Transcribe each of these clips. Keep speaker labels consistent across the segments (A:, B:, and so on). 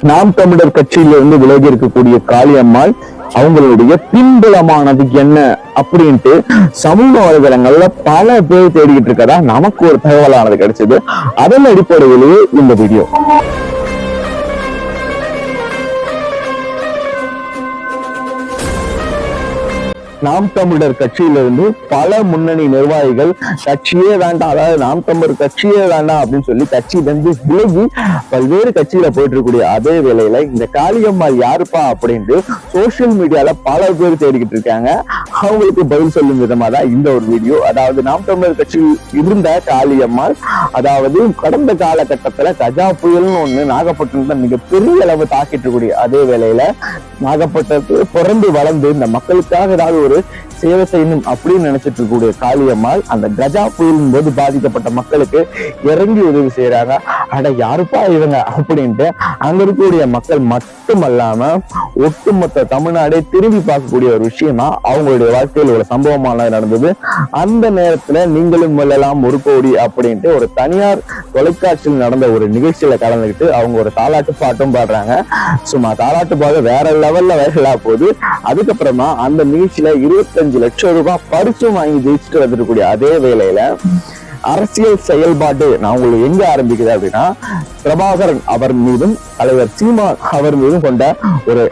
A: நாம் தமிழர் கட்சியிலிருந்து விலகி இருக்கக்கூடிய காளியம்மாள் அவங்களுடைய பின்புலமானது என்ன அப்படின்ட்டு சமூக வலைதளங்கள்ல பல பேர் தேடிக்கிட்டு இருக்கதா நமக்கு ஒரு தகவலானது கிடைச்சது. அதன் அடிப்படையிலேயே இந்த வீடியோ. நாம் தமிழர் கட்சியிலிருந்து பல முன்னணி நிர்வாகிகள் கட்சியே வேண்டாம் அதாவது நாம் தமிழர் கட்சியே வேண்டாம் அப்படின்னு சொல்லி கட்சியிலிருந்து விலகி பல்வேறு கட்சியில போயிட்டு இருக்கக்கூடிய அதே வேளையில இந்த காளியம்மாள் யாருப்பா அப்படின்ட்டு சோசியல் மீடியால பல பேர் தேடிக்கிட்டு இருக்காங்க. அவங்களுக்கு பதில் சொல்லும் விதமா தான் இந்த ஒரு வீடியோ அதாவது நாம் தமிழர் கட்சியில் இருந்த காளியம்மாள் அதாவது கடந்த காலகட்டத்துல கஜா புயல்னு ஒண்ணு நாகப்பட்டினத்தை மிகப்பெரிய அளவு தாக்கிட்டு இருக்கக்கூடிய அதே வேளையில நாகப்பட்டினத்துக்கு பிறந்து வளர்ந்து இந்த மக்களுக்காக ஏதாவது ஒரு சேவை செய்யணும் அப்படின்னு நினைச்சிட்டு இருக்கக்கூடிய காளியம்மாள் அந்த கஜா புயலின் போது பாதிக்கப்பட்ட மக்களுக்கு இறங்கி உதவி செய்யறாங்க அட யாருப்பா இவங்க அப்படின்ட்டு அங்க இருக்கக்கூடிய மக்கள் மட்டுமல்லாம ஒட்டுமொத்த தமிழ்நாடே திரும்பி பார்க்கக்கூடிய ஒரு விஷயமா அவங்களுடைய வாழ்க்கையில் ஒரு சம்பவமான நடந்தது. அந்த நேரத்துல நீங்களும் வெல்லலாம் ஒரு கோடி அப்படின்ட்டு ஒரு தனியார் தொலைக்காட்சியில் நடந்த ஒரு நிகழ்ச்சியில கலந்துக்கிட்டு அவங்க ஒரு தாலாட்டு பாட்டும் பாடுறாங்க. சும்மா தாலாட்டு பாடு வேற லெவல்ல வேறலா போகுது. அதுக்கப்புறமா அந்த நிகழ்ச்சியில இருபத்தஞ்சு லட்சம் ரூபாய் பரிசும் வாங்கி ஜெயிச்சுட்டு வந்துருக்கூடிய அதே வேலையில அரசியல் செயல்பாடு நான் உங்களுக்கு எங்க ஆரம்பிக்குது அப்படின்னா பிரபாகரன் அவர் மீதும் தலைவர் சீமான் அவர் மீதும் கொண்ட ஒரு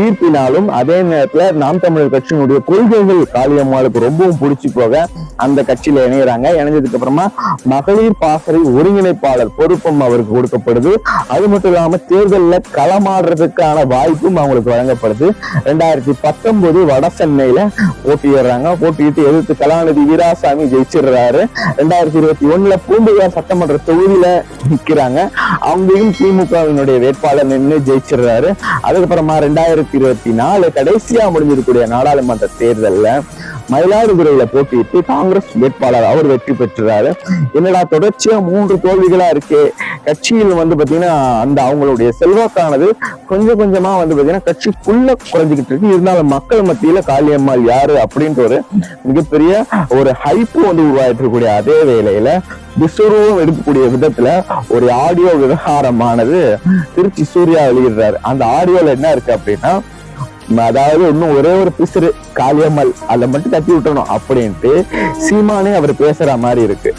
A: ஈர்ப்பினாலும் அதே நேரத்துல நாம் தமிழர் கட்சியினுடைய கொள்கைகள் காளியம்மாளுக்கு ரொம்பவும் பிடிச்சி போக அந்த கட்சியில இணையறாங்க. இணைஞ்சதுக்கு அப்புறமா மகளிர் பாசறை ஒருங்கிணைப்பாளர் பொறுப்பும் அவருக்கு கொடுக்கப்படுது. அது மட்டும் இல்லாம தேர்தலில் களமாடுறதுக்கான வாய்ப்பும் அவங்களுக்கு வழங்கப்படுது. ரெண்டாயிரத்தி பத்தொன்பது வட சென்னையில போட்டியிடுறாங்க. போட்டியிட்டு எதிர்த்து கலாநிதி வீராசாமி ஜெயிச்சிடுறாரு. ரெண்டாயிரத்தி இருபத்தி ஒண்ணுல பூம்புகார் சட்டமன்ற தொகுதியில நிக்கிறாங்க. அங்கேயும் திமுகவினுடைய வேட்பாளர் நின்று ஜெயிச்சிடுறாரு. அதுக்கப்புறமா ரெண்டாயிரத்தி இருபத்தி நாலு கடைசியா முடிஞ்சிருக்கூடிய நாடாளுமன்ற தேர்தலில் மயிலாடுதுறையில போட்டியிட்டு காங்கிரஸ் வேட்பாளர் அவர் வெற்றி பெற்றுறாரு என்னடா தொடர்ச்சியா மூன்று தோல்விகளா இருக்கே? கட்சியில் வந்து பாத்தீங்கன்னா அந்த அவங்களுடைய செல்வாக்கானது கொஞ்சம் கொஞ்சமா வந்து பாத்தீங்கன்னா கட்சிக்குள்ள குறைஞ்சிக்கிட்டு இருக்கு. இருந்தாலும் மக்கள் மத்தியில காளியம்மாள் யாரு அப்படின்ற ஒரு மிகப்பெரிய ஒரு ஹைப்பு வந்து உருவாயிட்டு இருக்கக்கூடிய அதே வேளையில விஸ்வரூபம் எடுக்கக்கூடிய விதத்துல ஒரு ஆடியோ விவகாரமானது திருச்சி சூர்யா வெளியிடுறாரு. அந்த ஆடியோல என்ன இருக்கு அப்படின்னா அதாவது இன்னும் ஒரே ஒரு பிசுறு காளியம்மல் அதை மட்டும் தட்டி விட்டணும் அப்படின்ட்டு சீமானே அவர் பேசுற மாதிரி இருக்கு.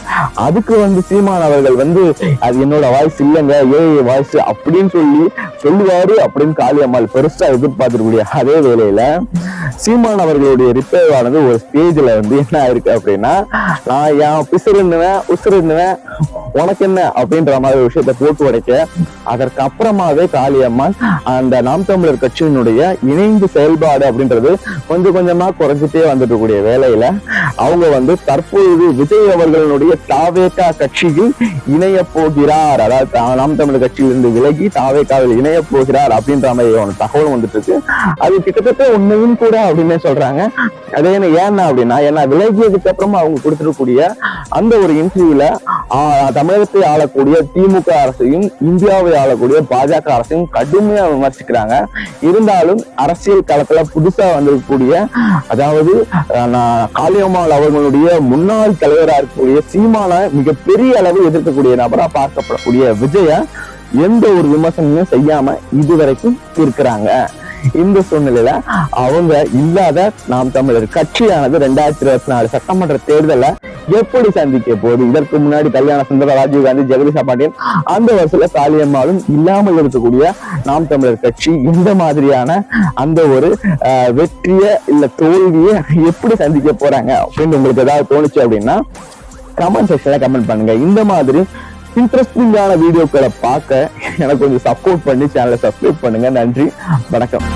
A: அதுக்கு வந்து சீமான் அவர்கள் வந்து அது என்னோட வாய்ஸ் இல்லைங்க ஏ வாய்ஸ் அப்படின்னு சொல்லி சொல்லுவாரு அப்படின்னு காளியம்மாள் பெருசா எதிர்பார்த்துக்கூடிய அதே வேலையில சீமான் அவர்களுடைய ரிப்பேர் ஆனது ஒரு ஸ்டேஜ்ல வந்து என்ன ஆயிருக்கு அப்படின்னா நான் என் பிசுறுன்னுவேன் உசுறுன்னுவேன் உனக்கு என்ன? அப்படின்ற மாதிரி ஒரு விஷயத்த போட்டு உடைக்க அதற்கு அப்புறமாவே காளியம்மாள் அந்த நாம் தமிழர் கட்சியினுடைய இணைந்து செயல்பாடு அப்படின்றது கொஞ்சம் கொஞ்சமா குறைஞ்சிட்டே வந்துட்டு கூடிய வேலையில அவங்க வந்து தற்பொழுது விஜய் அவர்களுடைய தாவேகா கட்சியில் இணைய போகிறார். அதாவது நாம் தமிழர் கட்சியிலிருந்து விலகி தாவேகாவில் இணைய போகிறார் அப்படின்ற மாதிரி ஒரு தகவல் வந்துட்டு இருக்கு அது கிட்டத்தட்ட உண்மையும் கூட அப்படின்னு சொல்றாங்க. அதே என்ன ஏன்னா அப்படின்னா ஏன்னா விலகியதுக்கு அப்புறமா அவங்க கொடுத்துருக்கூடிய அந்த ஒரு இன்டர்வியூல தமிழகத்தை ஆளக்கூடிய திமுக அரசையும் இந்தியாவை ஆளக்கூடிய பாஜக அரசையும் கடுமையா விமர்சிக்கிறாங்க. இருந்தாலும் அரசியல் களத்துல புதுசா வந்திருக்கக்கூடிய அதாவது காளியம்மாள் அவர்களுடைய முன்னாள் தலைவராக இருக்கக்கூடிய சீமான மிகப்பெரிய அளவு எதிர்க்கக்கூடிய நபரா பார்க்கப்படக்கூடிய விஜய எந்த ஒரு விமர்சனமும் செய்யாம இதுவரைக்கும் இருக்கிறாங்க. இந்த சூழ்நிலையில அவங்க இல்லாத நாம் தமிழர் கட்சியானது ரெண்டாயிரத்தி இருபத்தி நாலு சட்டமன்ற தேர்தலை எப்படி சந்திக்க போகுது? இதற்கு முன்னாடி கல்யாண சுந்தர ராஜீவ் காந்தி ஜெகதீஷா பாண்டியன் அந்த வருஷத்துல காளியம்மாளும் இல்லாமல் இருக்கக்கூடிய நாம் தமிழர் கட்சி எந்த மாதிரியான அந்த ஒரு அஹ், வெற்றிய இல்ல தோல்வியை எப்படி சந்திக்க போறாங்க? அப்படின்னு உங்களுக்கு ஏதாவது தோணுச்சு அப்படின்னா கமெண்ட் செக்ஷன்ல கமெண்ட் பண்ணுங்க. இந்த மாதிரி இன்ட்ரெஸ்டிங்கான வீடியோக்களை பார்க்க எனக்கு கொஞ்சம் சப்போர்ட் பண்ணி சேனலை சப்ஸ்கிரைப் பண்ணுங்க. நன்றி. வணக்கம்.